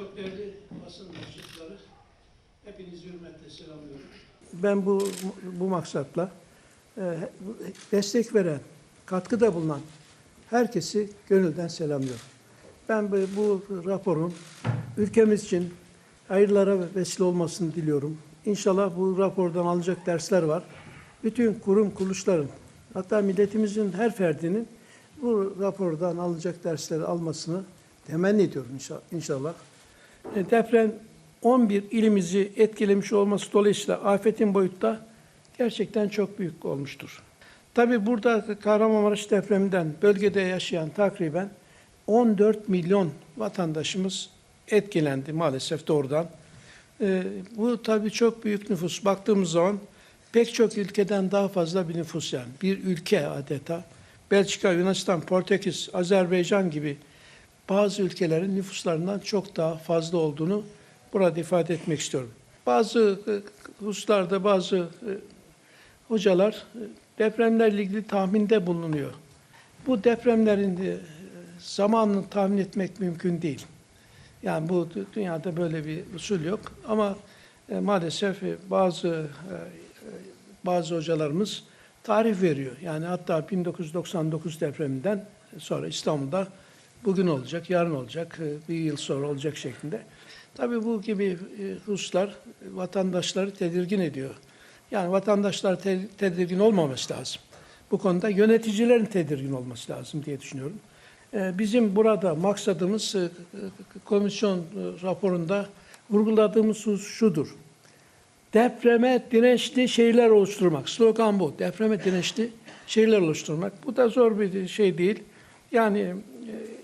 Çok değerli basın mensupları, hepinizi hürmetle selamlıyorum. Ben bu bu maksatla e, destek veren, katkıda bulunan herkesi gönülden selamlıyorum. Ben bu, bu raporun ülkemiz için hayırlara vesile olmasını diliyorum. İnşallah bu rapordan alınacak dersler var. Bütün kurum kuruluşların, hatta milletimizin her ferdinin bu rapordan alınacak dersleri almasını temenni ediyorum inşa- inşallah. E, Deprem 11 ilimizi etkilemiş olması dolayısıyla afetin boyutta gerçekten çok büyük olmuştur. Tabi burada Kahramanmaraş depreminden bölgede yaşayan takriben 14 milyon vatandaşımız etkilendi maalesef doğrudan. E, bu tabii çok büyük nüfus. Baktığımız zaman pek çok ülkeden daha fazla bir nüfus yani. Bir ülke adeta. Belçika, Yunanistan, Portekiz, Azerbaycan gibi bazı ülkelerin nüfuslarından çok daha fazla olduğunu burada ifade etmek istiyorum. Bazı e, hususlarda bazı e, hocalar e, depremlerle ilgili tahminde bulunuyor. Bu depremlerin zamanını tahmin etmek mümkün değil. Yani bu dü- dünyada böyle bir usul yok. Ama maalesef bazı bazı hocalarımız tarih veriyor. Yani hatta 1999 depreminden sonra İstanbul'da bugün olacak, yarın olacak, e, bir yıl sonra olacak şeklinde. Tabii bu gibi hususlar e, vatandaşları tedirgin ediyor. Yani vatandaşlar te- tedirgin olmaması lazım. Bu konuda yöneticilerin tedirgin olması lazım diye düşünüyorum. E, Bizim burada maksadımız komisyon raporunda vurguladığımız husus şudur. Depreme dirençli şehirler oluşturmak. Slogan bu. Depreme dirençli şehirler oluşturmak. Bu da zor bir şey değil. Yani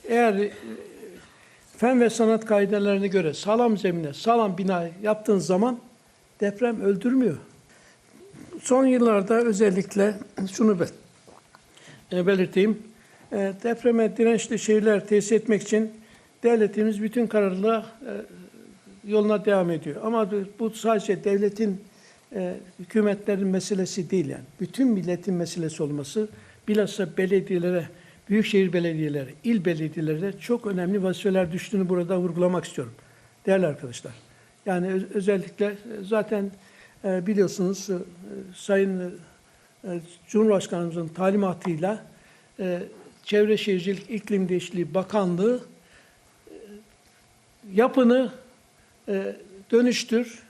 eğer e, fen ve sanat kaidelerine göre sağlam zemine sağlam bina yaptığın zaman deprem öldürmüyor. Son yıllarda özellikle şunu e, belirteyim. E, Depreme dirençli şehirler tesis etmek için devletimiz bütün kararlılığa yoluna devam ediyor. Ama bu sadece devletin, hükümetlerin meselesi değil yani. Bütün milletin meselesi olması, bilhassa belediyelere, büyükşehir belediyeleri, il belediyelerine çok önemli vazifeler düştüğünü burada vurgulamak istiyorum. Değerli arkadaşlar. Yani öz- özellikle e, zaten e, biliyorsunuz e, Sayın Cumhurbaşkanımızın talimatıyla Çevre Şehircilik İklim Değişikliği Bakanlığı yapını dönüştür,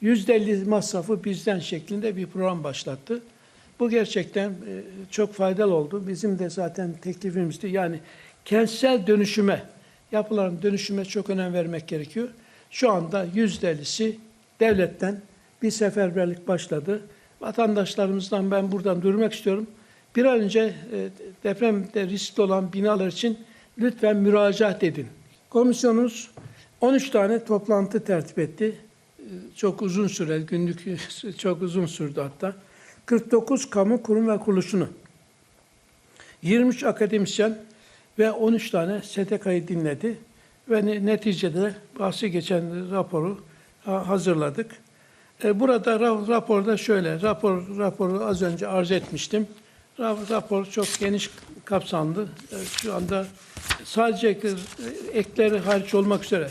yüzde elli masrafı bizden şeklinde bir program başlattı. Bu gerçekten e, çok faydalı oldu. Bizim de zaten teklifimizdi. Yani kentsel dönüşüme, yapıların dönüşüme çok önem vermek gerekiyor. Şu anda yüzde ellisi devletten bir seferberlik başladı. Vatandaşlarımızdan ben buradan duyurmak istiyorum. Bir an önce e, depremde riskli olan binalar için lütfen müracaat edin. Komisyonumuz 13 tane toplantı tertip etti. Ee, Çok uzun süre, günlük çok uzun sürdü hatta. 49 kamu kurum ve kuruluşunu, 23 akademisyen ve 13 tane STK'yı dinledi. Ve ne- neticede bahsi geçen raporu ha- hazırladık. E, Burada ra- raporda şöyle, rapor raporu az önce arz etmiştim. Ra- Rapor çok geniş kapsamlı. E, Şu anda sadece e, ekleri hariç olmak üzere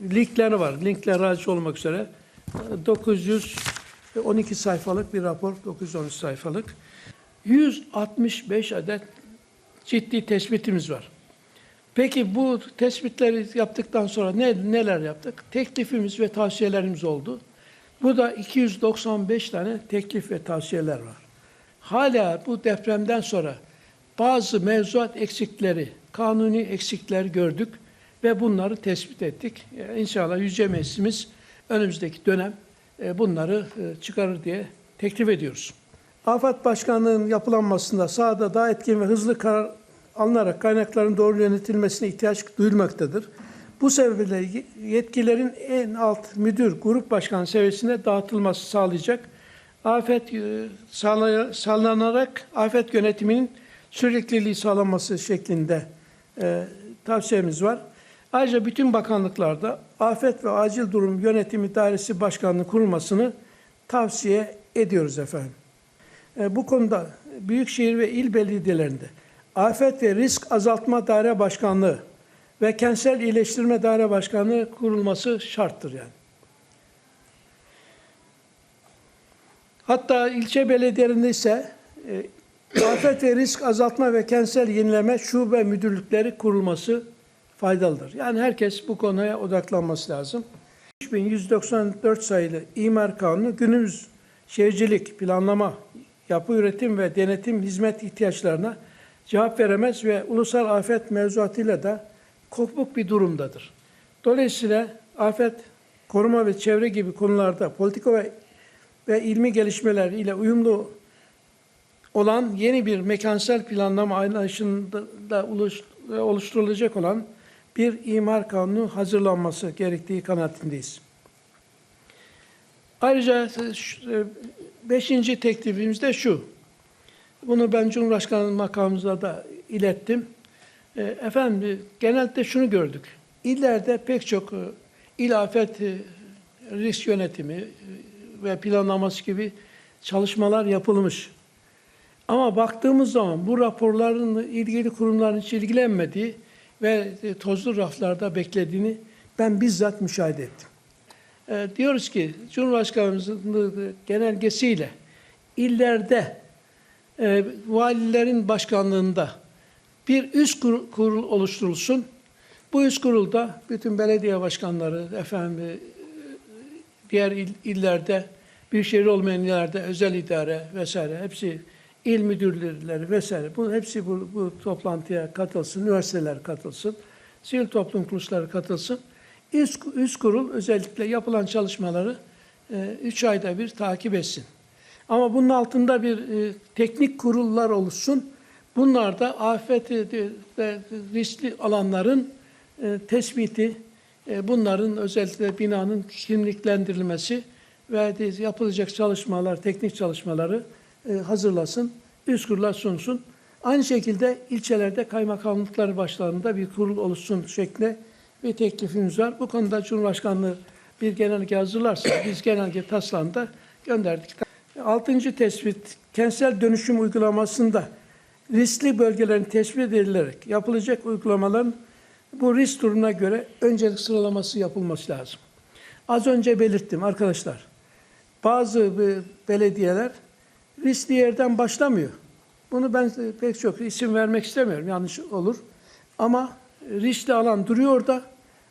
linkleri var. Linkler hariç olmak üzere e, 912 sayfalık bir rapor, 913 sayfalık. 165 adet ciddi tespitimiz var. Peki bu tespitleri yaptıktan sonra ne, neler yaptık? Teklifimiz ve tavsiyelerimiz oldu. Bu da 295 tane teklif ve tavsiyeler var. Hala bu depremden sonra bazı mevzuat eksikleri, kanuni eksikler gördük ve bunları tespit ettik. E, İnşallah Yüce Meclisimiz önümüzdeki dönem bunları e, çıkarır diye teklif ediyoruz. Afet Başkanlığı'nın yapılanmasında sahada daha etkin ve hızlı karar alınarak kaynakların doğru yönetilmesine ihtiyaç duyulmaktadır. Bu sebeple yetkilerin en alt müdür, grup başkanı seviyesine dağıtılması sağlayacak. Afet e, sağlanarak afet yönetiminin sürekliliği sağlanması şeklinde e, tavsiyemiz var. Ayrıca bütün bakanlıklarda afet ve acil durum yönetimi dairesi başkanlığı kurulmasını tavsiye ediyoruz efendim. E, bu konuda büyükşehir ve il belediyelerinde afet ve risk azaltma daire başkanlığı ve kentsel iyileştirme daire başkanlığı kurulması şarttır yani. Hatta ilçe belediyelerinde ise e, afet ve risk azaltma ve kentsel yenileme şube müdürlükleri kurulması faydalıdır. Yani herkes bu konuya odaklanması lazım. 3194 sayılı İmar Kanunu günümüz şehircilik, planlama, yapı üretim ve denetim hizmet ihtiyaçlarına cevap veremez ve ulusal afet mevzuatıyla da kopuk bir durumdadır. Dolayısıyla afet, koruma ve çevre gibi konularda politika ve, ve ilmi gelişmeler ile uyumlu olan yeni bir mekansal planlama anlayışında oluş- oluşturulacak olan bir imar kanunu hazırlanması gerektiği kanaatindeyiz. Ayrıca e, beşinci teklifimiz de şu. Bunu ben Cumhurbaşkanı makamımıza da ilettim. E, Efendim genelde şunu gördük. İllerde pek çok e, il afet risk yönetimi ve planlaması gibi çalışmalar yapılmış. Ama baktığımız zaman bu raporların ilgili kurumların hiç ilgilenmediği ve e, tozlu raflarda beklediğini ben bizzat müşahede ettim. E, diyoruz ki Cumhurbaşkanımızın genelgesiyle illerde e, valilerin başkanlığında bir üst kurul, oluşturulsun. Bu üst kurulda bütün belediye başkanları, efendim, e, diğer il- illerde, büyükşehir olmayan illerde özel idare vesaire hepsi il müdürleri vesaire bu hepsi bu, bu toplantıya katılsın, üniversiteler katılsın, sivil toplum kuruluşları katılsın. Üst, üst kurul özellikle yapılan çalışmaları 3 ayda bir takip etsin. Ama bunun altında bir e, teknik kurullar oluşsun. Bunlar da afet e, riskli alanların e, tespiti, e, bunların özellikle binanın kimliklendirilmesi ve yapılacak çalışmalar, teknik çalışmaları e, hazırlasın, üst kurullar sunsun. Aynı şekilde ilçelerde kaymakamlıklar başlarında bir kurul oluşsun şeklinde bir teklifimiz var. Bu konuda Cumhurbaşkanlığı bir genelge hazırlarsa biz genelge taslağında gönderdik. Altıncı tespit, kentsel dönüşüm uygulamasında riskli bölgelerin tespit edilerek yapılacak uygulamaların bu risk durumuna göre öncelik sıralaması yapılması lazım. Az önce belirttim arkadaşlar. Bazı be- belediyeler riskli yerden başlamıyor. Bunu ben pek çok isim vermek istemiyorum, yanlış olur. Ama riskli alan duruyor da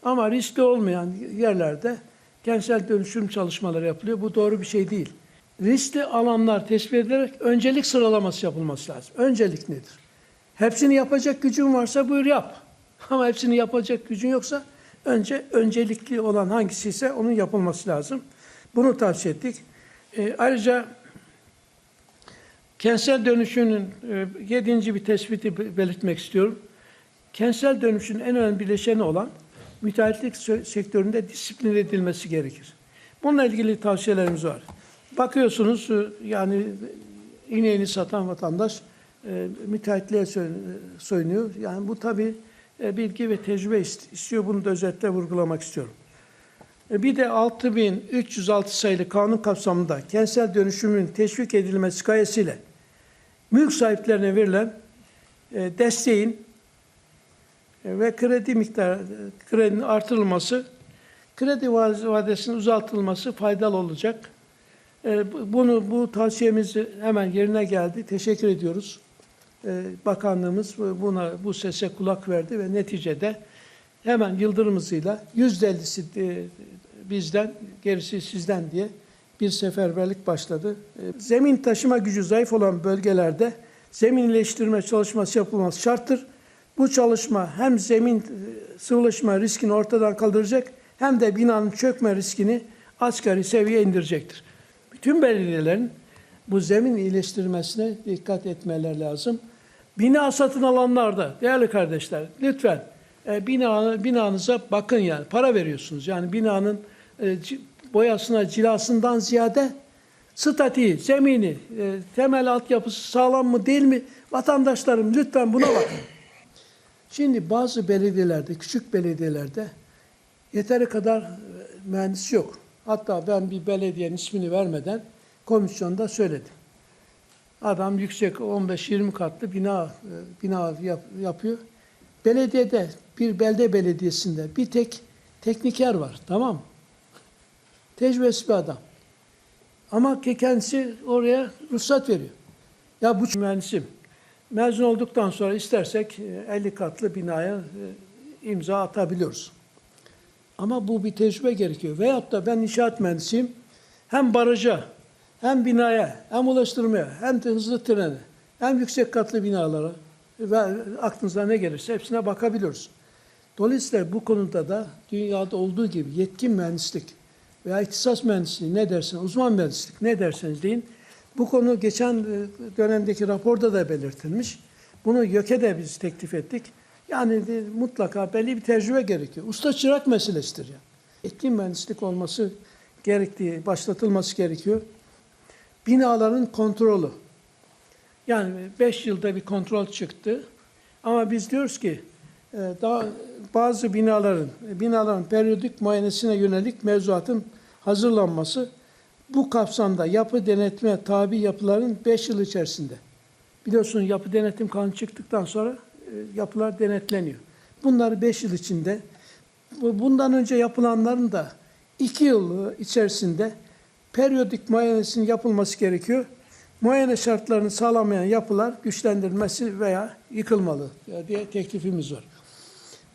ama riskli olmayan yerlerde kentsel dönüşüm çalışmaları yapılıyor. Bu doğru bir şey değil. Riskli alanlar tespit edilerek öncelik sıralaması yapılması lazım. Öncelik nedir? Hepsini yapacak gücün varsa buyur yap. Ama hepsini yapacak gücün yoksa önce öncelikli olan hangisi ise onun yapılması lazım. Bunu tavsiye ettik. E, ayrıca kentsel dönüşümün e, yedinci bir tespiti be- belirtmek istiyorum. Kentsel dönüşümün en önemli bileşeni olan müteahhitlik sektöründe disiplin edilmesi gerekir. Bununla ilgili tavsiyelerimiz var. Bakıyorsunuz e, yani ineğini satan vatandaş e, müteahhitliğe soyunuyor. Yani bu tabii e, bilgi ve tecrübe ist- istiyor. Bunu da özetle vurgulamak istiyorum. E, Bir de 6306 sayılı kanun kapsamında kentsel dönüşümün teşvik edilmesi gayesiyle mülk sahiplerine verilen e, desteğin e, ve kredi miktarı, kredinin artırılması, kredi va- vadesinin uzatılması faydalı olacak. E, bu- Bunu bu tavsiyemiz hemen yerine geldi. Teşekkür ediyoruz. E, Bakanlığımız bu- buna bu sese kulak verdi ve neticede hemen yıldırım hızıyla %50'si e, bizden, gerisi sizden diye bir seferberlik başladı. E, Zemin taşıma gücü zayıf olan bölgelerde zemin iyileştirme çalışması yapılması şarttır. Bu çalışma hem zemin e, sıvılaşma riskini ortadan kaldıracak hem de binanın çökme riskini asgari seviyeye indirecektir. Bütün belediyelerin bu zemin iyileştirmesine dikkat etmeleri lazım. Bina satın alanlarda değerli kardeşler lütfen e, bina, binanıza bakın yani para veriyorsunuz. Yani binanın e, boyasına cilasından ziyade statiği, zemini, e, temel altyapısı sağlam mı değil mi? Vatandaşlarım lütfen buna bakın. Şimdi bazı belediyelerde, küçük belediyelerde yeteri kadar e, mühendis yok. Hatta ben bir belediyenin ismini vermeden komisyonda söyledim. Adam yüksek 15-20 katlı bina e, bina yap- yapıyor. belediyede bir belde belediyesinde bir tek tekniker var tamam mı? Tecrübesiz bir adam. Ama kendisi oraya ruhsat veriyor. Ya bu mühendisim. Mezun olduktan sonra istersek e, 50 katlı binaya e, imza atabiliyoruz. Ama bu bir tecrübe gerekiyor. Veyahut da ben inşaat mühendisiyim. Hem baraja, hem binaya, hem ulaştırmaya, hem de hızlı trene, hem yüksek katlı binalara ve aklınıza ne gelirse hepsine bakabiliyoruz. Dolayısıyla bu konuda da dünyada olduğu gibi yetkin mühendislik veya ihtisas mühendisliği ne derseniz, uzman mühendislik ne derseniz deyin. Bu konu geçen e, dönemdeki raporda da belirtilmiş. Bunu YÖK'e de biz teklif ettik. Yani mutlaka belli bir tecrübe gerekiyor. Usta çırak meselesidir yani. Etkin mühendislik olması gerektiği, başlatılması gerekiyor. Binaların kontrolü. Yani 5 yılda bir kontrol çıktı. Ama biz diyoruz ki daha bazı binaların binaların periyodik muayenesine yönelik mevzuatın hazırlanması bu kapsamda yapı denetime tabi yapıların 5 yıl içerisinde. Biliyorsunuz yapı denetim kanunu çıktıktan sonra e, yapılar denetleniyor. Bunları 5 yıl içinde bu- bundan önce yapılanların da 2 yıl içerisinde periyodik muayenesinin yapılması gerekiyor. Muayene şartlarını sağlamayan yapılar güçlendirilmesi veya yıkılmalı diye teklifimiz var.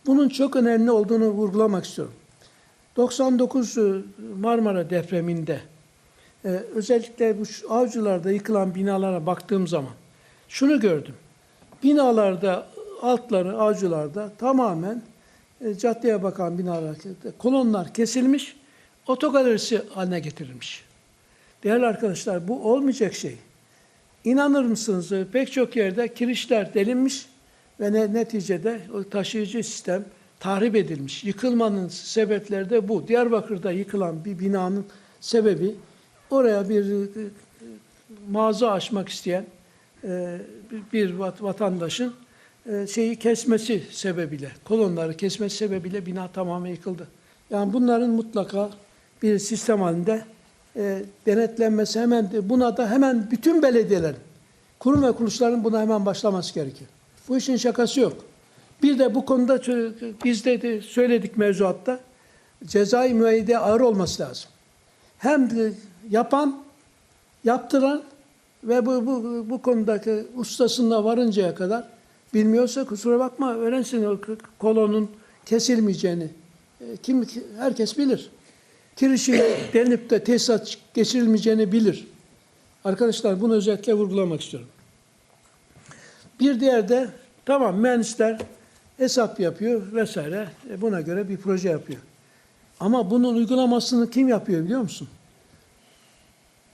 Bunun çok önemli olduğunu vurgulamak istiyorum. 99 Marmara depreminde e, özellikle bu avcılarda yıkılan binalara baktığım zaman şunu gördüm. Binalarda altları avcılarda tamamen e, caddeye bakan binalar, kolonlar kesilmiş, otogalerisi haline getirilmiş. Değerli arkadaşlar bu olmayacak şey. İnanır mısınız e, pek çok yerde kirişler delinmiş ve ne, neticede o taşıyıcı sistem tahrip edilmiş. Yıkılmanın sebepleri de bu. Diyarbakır'da yıkılan bir binanın sebebi oraya bir e, mağaza açmak isteyen e, bir- bir vat- vatandaşın e, şeyi kesmesi sebebiyle, kolonları kesmesi sebebiyle bina tamamen yıkıldı. Yani bunların mutlaka bir sistem halinde denetlenmesi hemen buna da hemen bütün belediyelerin, kurum ve kuruluşların buna hemen başlaması gerekiyor. Bu işin şakası yok. Bir de bu konuda biz de, söyledik mevzuatta cezai müeyyide ağır olması lazım. Hem de yapan, yaptıran ve bu, bu, bu konudaki ustasına varıncaya kadar bilmiyorsa kusura bakma öğrensin o kolonun kesilmeyeceğini. E, Kim herkes bilir. Kirişi denip de tesisat geçirilmeyeceğini bilir. Arkadaşlar bunu özellikle vurgulamak istiyorum. Bir diğer de tamam mühendisler hesap yapıyor vesaire. E, Buna göre bir proje yapıyor. Ama bunun uygulamasını kim yapıyor biliyor musun?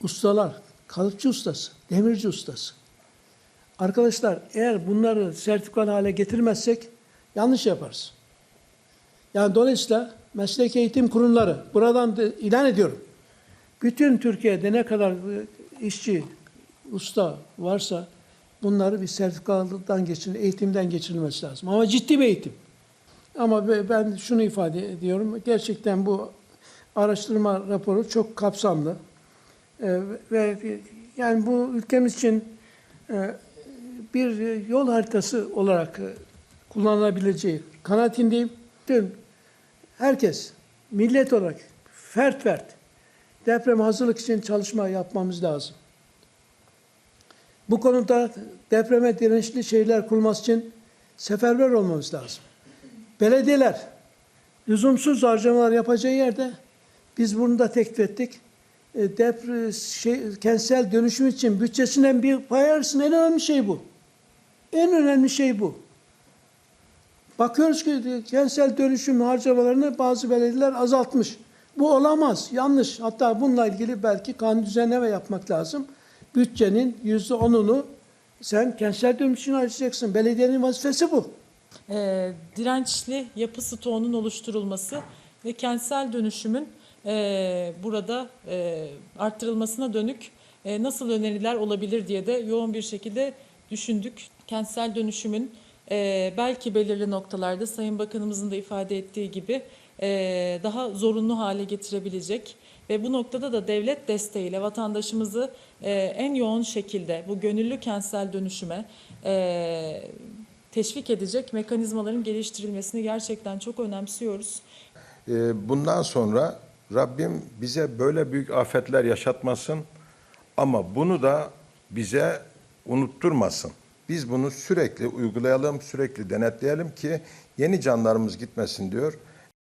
Ustalar, kalıpçı ustası, demirci ustası. Arkadaşlar eğer bunları sertifikalı hale getirmezsek yanlış yaparız. Yani dolayısıyla meslek eğitim kurumları, buradan da ilan ediyorum. Bütün Türkiye'de ne kadar e, işçi, usta varsa bunları bir sertifikadan geçirin, eğitimden geçirilmesi lazım. Ama ciddi bir eğitim. Ama be- ben şunu ifade ediyorum. Gerçekten bu araştırma raporu çok kapsamlı. Ee, ve yani bu ülkemiz için e, bir yol haritası olarak e, kullanılabileceği kanaatindeyim. Dün herkes millet olarak fert fert deprem hazırlık için çalışma yapmamız lazım. Bu konuda depreme dirençli şehirler kurulması için seferber olmamız lazım. Belediyeler lüzumsuz harcamalar yapacağı yerde biz bunu da teklif ettik. E, depre, şey, kentsel dönüşüm için bütçesinden bir pay ayırsın. En önemli şey bu. En önemli şey bu. Bakıyoruz ki kentsel dönüşüm harcamalarını bazı belediyeler azaltmış. Bu olamaz, yanlış. Hatta bununla ilgili belki kanun düzenleme yapmak lazım. Bütçenin yüzde onunu sen kentsel dönüşüm harcayacaksın. Belediyenin vazifesi bu. e, dirençli yapı stoğunun oluşturulması ve kentsel dönüşümün e, burada e, arttırılmasına dönük e, nasıl öneriler olabilir diye de yoğun bir şekilde düşündük. Kentsel dönüşümün e, belki belirli noktalarda Sayın Bakanımızın da ifade ettiği gibi daha zorunlu hale getirebilecek ve bu noktada da devlet desteğiyle vatandaşımızı e, en yoğun şekilde bu gönüllü kentsel dönüşüme e, teşvik edecek mekanizmaların geliştirilmesini gerçekten çok önemsiyoruz. Bundan sonra Rabbim bize böyle büyük afetler yaşatmasın ama bunu da bize unutturmasın. Biz bunu sürekli uygulayalım, sürekli denetleyelim ki yeni canlarımız gitmesin diyor.